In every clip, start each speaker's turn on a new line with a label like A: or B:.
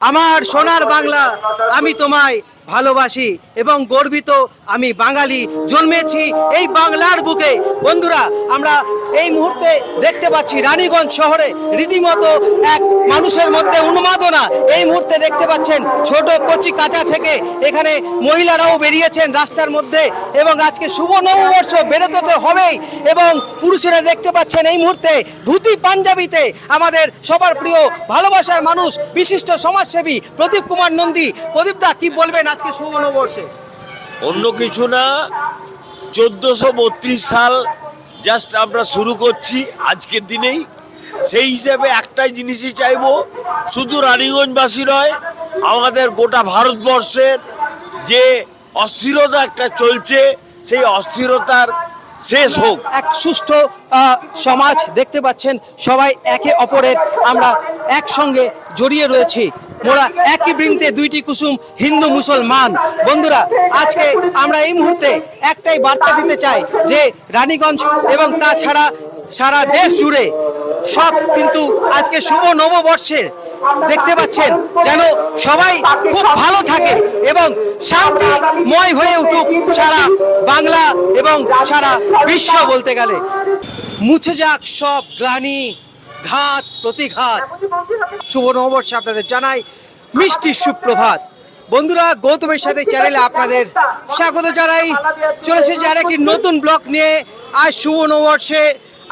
A: আমার সোনার বাংলা আমি তোমায় ভালোবাসি এবং গর্বিত আমি বাঙালি জন্মেছি এই বাংলার বুকে। বন্ধুরা, আমরা এই মুহূর্তে দেখতে পাচ্ছি রানীগঞ্জ শহরে রীতিমতো এক মানুষের মধ্যে উন্মাদনা। এই মুহূর্তে দেখতে পাচ্ছেন ছোট কচি কাঁচা থেকে এখানে মহিলারাও বেরিয়েছেন রাস্তার মধ্যে এবং আজকে শুভ নববর্ষ বেরোতে তো হবেই এবং পুরুষেরা দেখতে পাচ্ছেন এই মুহূর্তে ধুতি পাঞ্জাবিতে আমাদের সবার প্রিয় ভালোবাসার মানুষ, বিশিষ্ট সমাজসেবী প্রদীপ কুমার নন্দী। প্রদীপ দা কি বলবেন আজকে শুভ নববর্ষে?
B: অন্য কিছু না, চোদ্দোশো বত্রিশ সাল জাস্ট আমরা শুরু করছি আজকের দিনেই। সেই হিসেবে একটাই জিনিসই চাইব, শুধু রানীগঞ্জবাসী নয়, আমাদের গোটা ভারতবর্ষের যে অস্থিরতা একটা চলছে, সেই অস্থিরতার শেষ হোক।
A: এক সুষ্ঠু সমাজ দেখতে পাচ্ছেন সবাই একে অপরের, আমরা একসঙ্গে জড়িয়ে রয়েছি। মোরা একই বৃন্তে দুইটি কুসুম হিন্দু মুসলমান। বন্ধুরা, আজকে আমরা এই মুহূর্তে একটাই বার্তা দিতে চাই যে রানীগঞ্জ এবং তাছাড়া সারা দেশ জুড়ে সব কিন্তু আজকে শুভ নববর্ষের দেখতে পাচ্ছেন যেন সবাই খুব ভালো থাকে এবং শান্তিময় হয়ে উঠুক সারা বাংলা এবং সারা বিশ্ব বলতে গেলে। মুছে যাক সব গ্লানি। ঘাত প্রতিঘাত। শুভ নববর্ষ আপনাদের জানাই মিষ্টি সুপ্রভাত। বন্ধুরা, গৌতমের সাথে চ্যানেলে আপনাদের স্বাগত জানাই। চলেছে যারা একটি নতুন ব্লগ নিয়ে। আজ শুভ নববর্ষে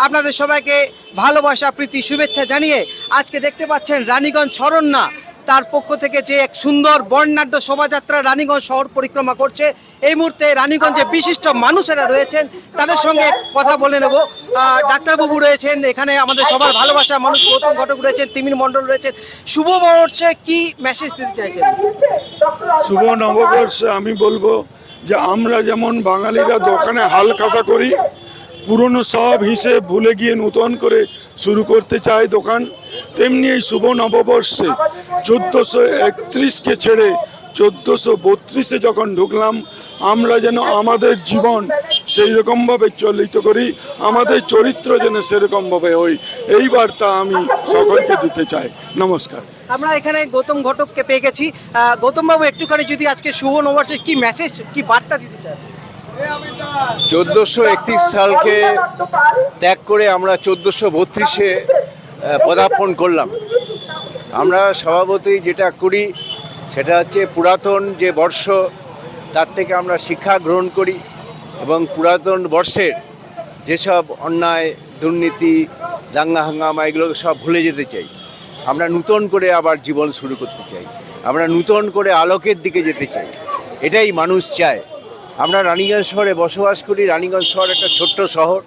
A: আপনাদের সবাইকে ভালোবাসা, প্রীতি, শুভেচ্ছা জানিয়ে আজকে দেখতে পাচ্ছেন রানীগঞ্জ শরণ্যা। তার পক্ষ থেকে যে এক সুন্দর বর্ণাঢ্য শোভাযাত্রা রানীগঞ্জ শহর পরিক্রমা করছে এই মুহূর্তে রানীগঞ্জে বিশিষ্ট মানুষেরা রয়েছেন। তাদের সঙ্গে কথা বলে নেব। ডাক্তারবাবু রয়েছেন, এখানে আমাদের সবার ভালোবাসা মানুষ গৌতম ঘটক রয়েছেন, তিমির মণ্ডল রয়েছেন। শুভ নববর্ষে কি মেসেজ দিতে চাইছেন?
C: শুভ নববর্ষে আমি বলব যে আমরা যেমন বাঙালিরা দোকানে হাল খাতা করি, পুরনো সব হিসেব ভুলে গিয়ে নূতন করে শুরু করতে চাই দোকান, তেমনি এই শুভ নববর্ষে চোদ্দোশো একত্রিশকে ছেড়ে চোদ্দোশো বত্রিশে যখন ঢুকলাম আমরা যেন আমাদের জীবন সেই রকমভাবে চলিত করি আমাদের চরিত্র যেন সেরকমভাবে হই। এই বার্তা আমি সকলকে দিতে চাই। নমস্কার।
A: আমরা এখানে গৌতম ঘটককে পেয়ে গেছি। গৌতমবাবু একটুখানি যদি আজকে শুভ নববর্ষে কি মেসেজ কি বার্তা দিতে চান?
D: চোদ্দোশো একত্রিশ সালকে ত্যাগ করে আমরা চোদ্দোশো বত্রিশে পদার্পণ করলাম। আমরা স্বভাবতই যেটা করি সেটা হচ্ছে পুরাতন যে বর্ষ তার থেকে আমরা শিক্ষা গ্রহণ করি এবং পুরাতন বর্ষের যেসব অন্যায়, দুর্নীতি, দাঙ্গা হাঙ্গামা, এগুলো সব ভুলে যেতে চাই। আমরা নূতন করে আবার জীবন শুরু করতে চাই। আমরা নূতন করে আলোকের দিকে যেতে চাই। এটাই মানুষ চায়। আমরা রানীগঞ্জ শহরে বসবাস করি। রানীগঞ্জ শহর একটা ছোট্ট শহর।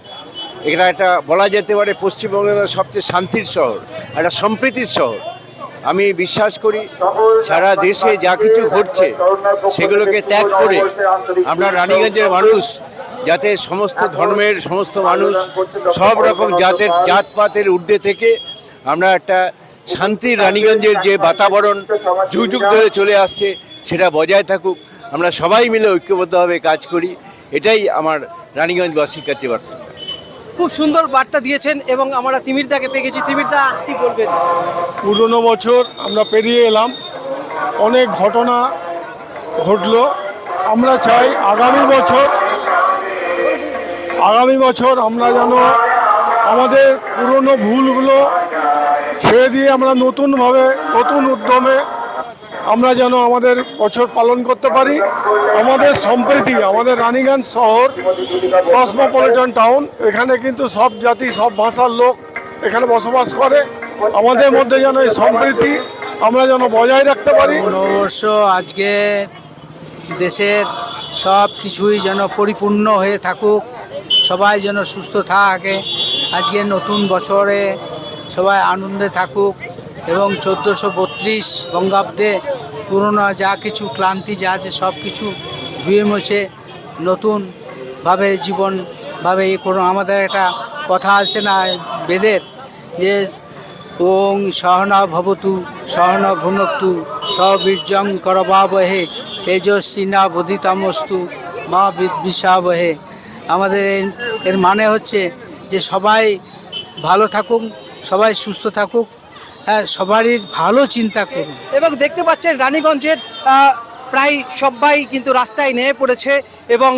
D: এটা একটা বলা যেতে পারে পশ্চিমবঙ্গের সবচেয়ে শান্তির শহর, একটা সম্প্রীতির শহর। আমি বিশ্বাস করি সারা দেশে যা কিছু ঘটছে সেগুলোকে ত্যাগ করে আমরা রানীগঞ্জের মানুষ, যাতে সমস্ত ধর্মের সমস্ত মানুষ সব রকম জাতের জাতপাতের ঊর্ধ্বে থেকে আমরা একটা শান্তির রানীগঞ্জের যে বাতাবরণ যুগ যুগ ধরে চলে আসছে সেটা বজায় থাকুক। আমরা সবাই মিলে ঐক্যবদ্ধভাবে কাজ করি। এটাই আমার রানীগঞ্জবাসীর কাছে বার্তা।
A: খুব সুন্দর বার্তা দিয়েছেন এবং আমরা তিমিরদাকে পেয়ে গেছি। তিমিরদা, আজ কি বলবেন?
C: পুরনো বছর আমরা পেরিয়ে এলাম। অনেক ঘটনা ঘটলো। আমরা চাই আগামী বছর আগামী বছর আমরা যেন আমাদের পুরনো ভুলগুলো ছেড়ে দিয়ে আমরা নতুনভাবে, নতুন উদ্যমে আমরা যেন আমাদের বছর পালন করতে পারি। আমাদের সম্প্রীতি, আমাদের রানীগঞ্জ শহর কসমোপলিটন টাউন এখানে কিন্তু সব জাতি, সব ভাষার লোক এখানে বসবাস করে। আমাদের মধ্যে যেন এই সম্প্রীতি আমরা যেন বজায় রাখতে পারি।
E: নববর্ষ আজকে দেশের সব কিছুই যেন পরিপূর্ণ হয়ে থাকুক, সবাই যেন সুস্থ থাকে। আজকে নতুন বছরে সবাই আনন্দে থাকুক এবং চোদ্দোশো বত্রিশ বঙ্গাব্দে পুরনো যা কিছু ক্লান্তি, যা আছে সব কিছু ধুয়ে মুছে নতুনভাবে জীবনভাবে এ করুন আমাদের একটা কথা আছে না বেদের যে ওং সহনা ভবতু, সহন ভুনক্তু, সবীর্যং করবাবহে তেজস্বিনা বোধিতামস্তু, মা বিদ্বিষাবহে আমাদের এর- এর মানে হচ্ছে যে সবাই ভালো থাকুক সবাই সুস্থ থাকুক হ্যাঁ সবারই ভালো চিন্তা করুন।
A: এবং দেখতে পাচ্ছেন রানীগঞ্জের প্রায় সবাই কিন্তু রাস্তায় নেমে পড়েছে এবং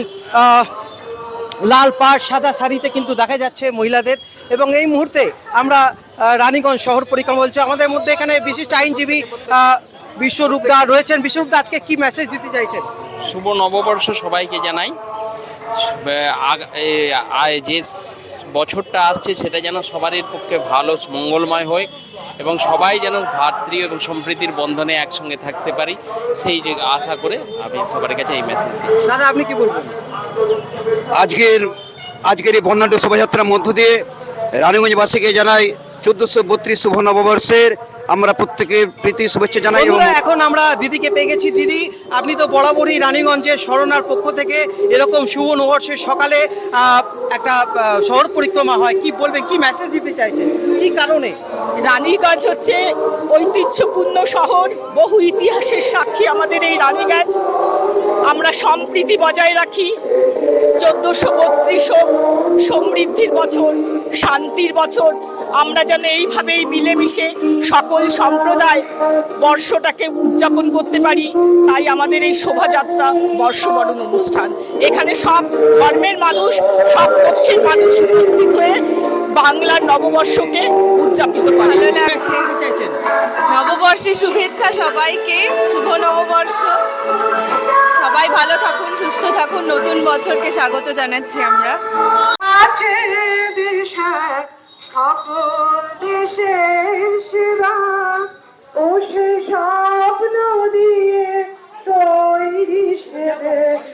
A: লাল পাড় সাদা শাড়িতে কিন্তু দেখা যাচ্ছে মহিলাদের। এবং এই মুহূর্তে আমরা রানীগঞ্জ শহর পরিক্রমা বলছি। আমাদের মধ্যে এখানে বিশিষ্ট আইনজীবী আহ, বিশ্বরূপদা রয়েছেন। বিশ্বরূপদা আজকে কি মেসেজ দিতে চাইছেন?
F: শুভ নববর্ষ সবাইকে জানাই। যে বছরটা আসছে সেটা যেন সবারই পক্ষে ভালো মঙ্গলময় হয় এবং সবাই যেন ভাতৃ এবং সম্প্রীতির বন্ধনে একসঙ্গে থাকতে পারি সেই যে আশা করে আমি সবার কাছে এই মেসেজ দিচ্ছি।
A: দাদা আপনি কি বলবেন?
G: আজকের আজকের এই বর্ণাঢ্য শোভাযাত্রার মধ্য দিয়ে রানীগঞ্জবাসীকে জানাই চোদ্দোশো বত্রিশ শুভ নববর্ষের আমরা প্রত্যেকে প্রীতি শুভেচ্ছা জানাই
A: এখন আমরা দিদিকে পেয়ে গেছি। দিদি আপনি তো বরাবরই রানীগঞ্জের স্মরণার পক্ষ থেকে এরকম শুভ নববর্ষের সকালে একটা শহর পরিক্রমা হয়। কি বলবেন কি মেসেজ দিতে চাইছেন? কি কারণে?
H: রানীগঞ্জ হচ্ছে ঐতিহ্যপূর্ণ শহর বহু ইতিহাসের সাক্ষী আমাদের এই রানীগঞ্জ। আমরা সম্প্রীতি বজায় রাখি। চোদ্দোশো বত্রিশ সমৃদ্ধির বছর শান্তির বছর আমরা যেন এইভাবেই মিলেমিশে সকল সম্প্রদায় বর্ষটাকে উদযাপন করতে পারি তাই আমাদের এই শোভাযাত্রা বর্ষবরণ অনুষ্ঠান। এখানে সব ধর্মের মানুষ সব পক্ষের মানুষ উপস্থিত হয়ে বাংলার নববর্ষকে উদযাপিত করে।
I: নববর্ষের শুভেচ্ছা সবাইকে শুভ নববর্ষ। সবাই ভালো থাকুন সুস্থ থাকুন। নতুন বছরকে স্বাগত জানাচ্ছি আমরা।
J: আছে দেশে সকল দেশের সেরা ও সে স্বপ্ন দিয়ে তৈরি সে দেশ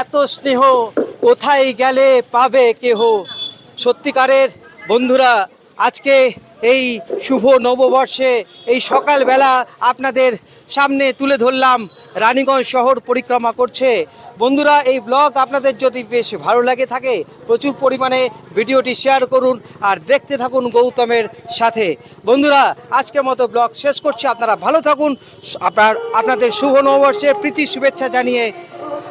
A: এত স্নেহ, কোথায় গেলে পাবে কেহ? সত্যিকারের বন্ধুরা, আজকে এই শুভ নববর্ষে, এই সকালবেলা আপনাদের সামনে তুলে ধরলাম রানীগঞ্জ শহর পরিক্রমা করছে। বন্ধুরা, এই ব্লগ আপনাদের যদি বেশ ভালো লাগে থাকে, প্রচুর পরিমাণে ভিডিওটি শেয়ার করুন আর দেখতে থাকুন গৌতমের সাথে। বন্ধুরা, আজকের মতো ব্লগ শেষ করছি। আপনারা ভালো থাকুন। আপনার, আপনাদের শুভ নববর্ষের প্রীতি শুভেচ্ছা জানিয়ে